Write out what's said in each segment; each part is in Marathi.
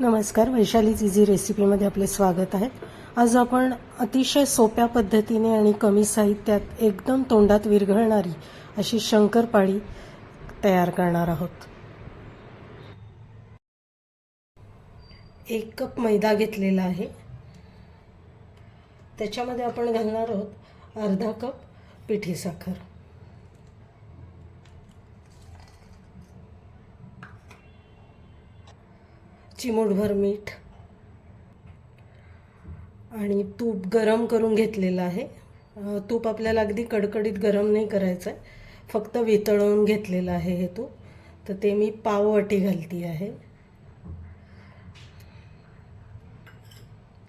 नमस्कार वैशालीच इझी रेसिपीमध्ये आपले स्वागत आहे. आज आपण अतिशय सोप्या पद्धतीने आणि कमी साहित्यात एकदम तोंडात विरघळणारी अशी शंकरपाळी तयार करणार आहोत. एक कप मैदा घेतलेला आहे. त्याच्यामध्ये आपण घालणार आहोत अर्धा कप पिठी साखर. चिमूटभर मीठ आणि तूप गरम करून घेतलेलं आहे. तूप आपल्याला अगदी कडकडीत गरम नाही करायचं आहे फक्त वितळवून घेतलेलं आहे हे तूप. तर ते मी पाववाटी घालती आहे.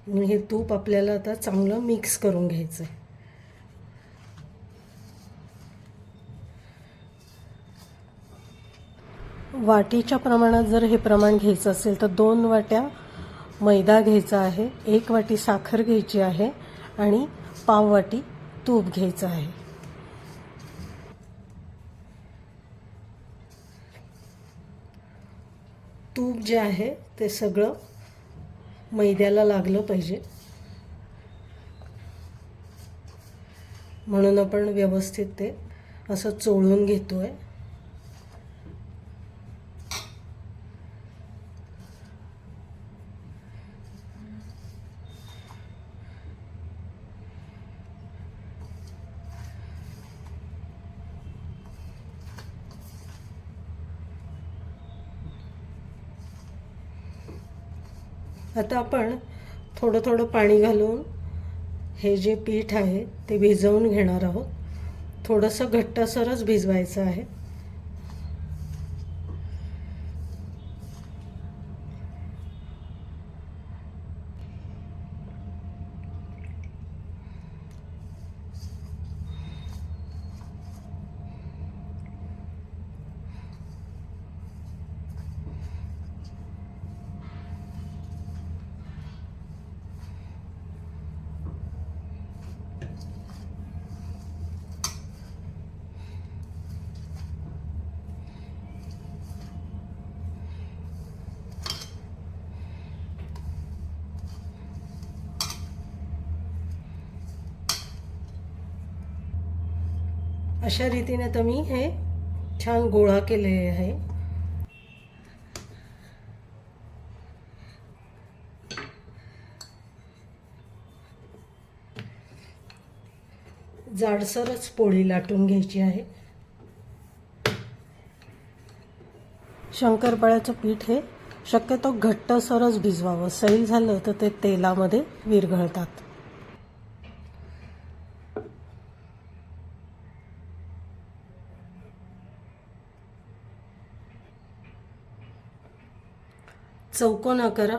हे तूप आपल्याला आता चांगलं मिक्स करून घ्यायचं आहे वाटीच्या प्रमाणात जर हे प्रमाण घ्यायचं असेल तर दोन वाट्या मैदा घ्यायचा आहे एक वाटी साखर घ्यायची आहे आणि पाव वाटी तूप घ्यायचं आहे. तूप जे आहे ते सगळं मैद्याला लागलं पाहिजे. म्हणून आपण व्यवस्थित ते असं चोळून घेतो आहे आता आपण थोडं थोडं पाणी घालून हे जे पीठ आहे ते भिजवून घेणार आहोत. थोडंसं घट्टसरच भिजवायचं आहे. अशा रीतीने तर मी हे छान गोळा केले आहे. जाडसरच पोळी लाटून घ्यायची आहे. शंकरपाळ्याचं पीठ हे शक्यतो घट्टसरच भिजवावं. सैल झालं तर ते तेलामध्ये विरघळतात. चौकोन आकारा.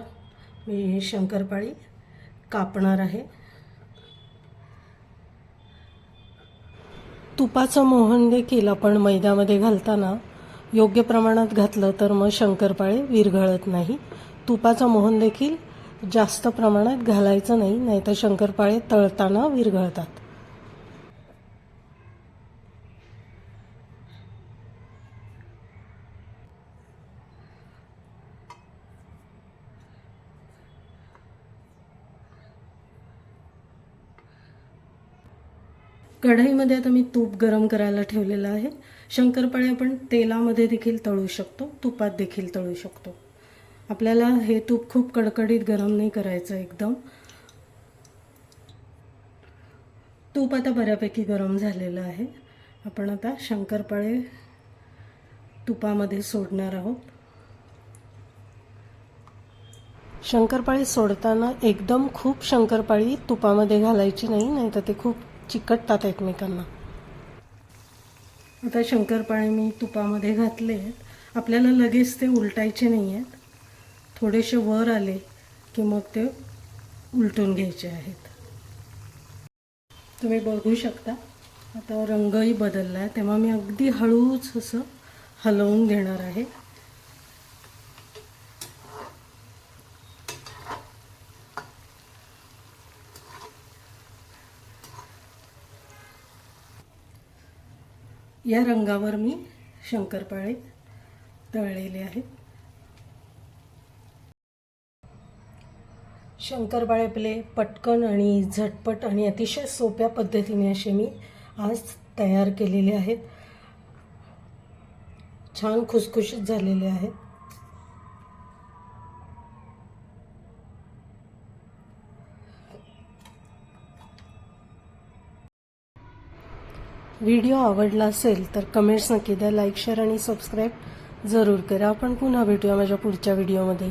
मी शंकरपाळी कापणार आहे. तुपाचं मोहन देखील आपण मैद्यामध्ये घालताना योग्य प्रमाणात घातलं तर मग शंकरपाळे विरघळत नाही. तुपाचं मोहन देखील जास्त प्रमाणात घालायचं नाही नाहीतर शंकरपाळे तळताना विरघळतात. कढईमध्ये आता मी तूप गरम करायला ठेवलेलं आहे. शंकरपाळे आपण तेलामध्ये देखील तळू शकतो तुपात देखील तळू शकतो. आपल्याला हे तूप खूप कडकडीत गरम नाही करायचं एकदम. तूप आता बऱ्यापैकी गरम झालेलं आहे. आपण आता शंकरपाळे तुपामध्ये सोडणार आहोत. शंकरपाळी सोडताना एकदम खूप शंकरपाळी तुपामध्ये घालायची नाही नाही तर ते खूप चिकटतात एकमेकांना. आता शंकरपाळे मी तुपामध्ये घातले आहेत. आपल्याला लगेच ते उलटायचे नाही आहेत. थोडेसे वर आले की मग ते उलटून घ्यायचे आहेत. तुम्ही बघू शकता आता रंगही बदलला आहे. तेव्हा मी अगदी हळूच असं हलवून घेणार आहे. या रंगावर मी शंकरपाळे तळलेले आहेत. शंकरपाळे आपले पटकन आणि झटपट आणि अतिशय सोप्या पद्धतीने असे मी आज तयार केलेले आहेत. छान खुसखुशीत झालेले आहेत. व्हिडिओ आवडला असेल तर कमेंट्स नक्की द्या लाईक शेअर आणि सबस्क्राईब जरूर करा. आपण पुन्हा भेटूया माझ्या पुढच्या व्हिडिओमध्ये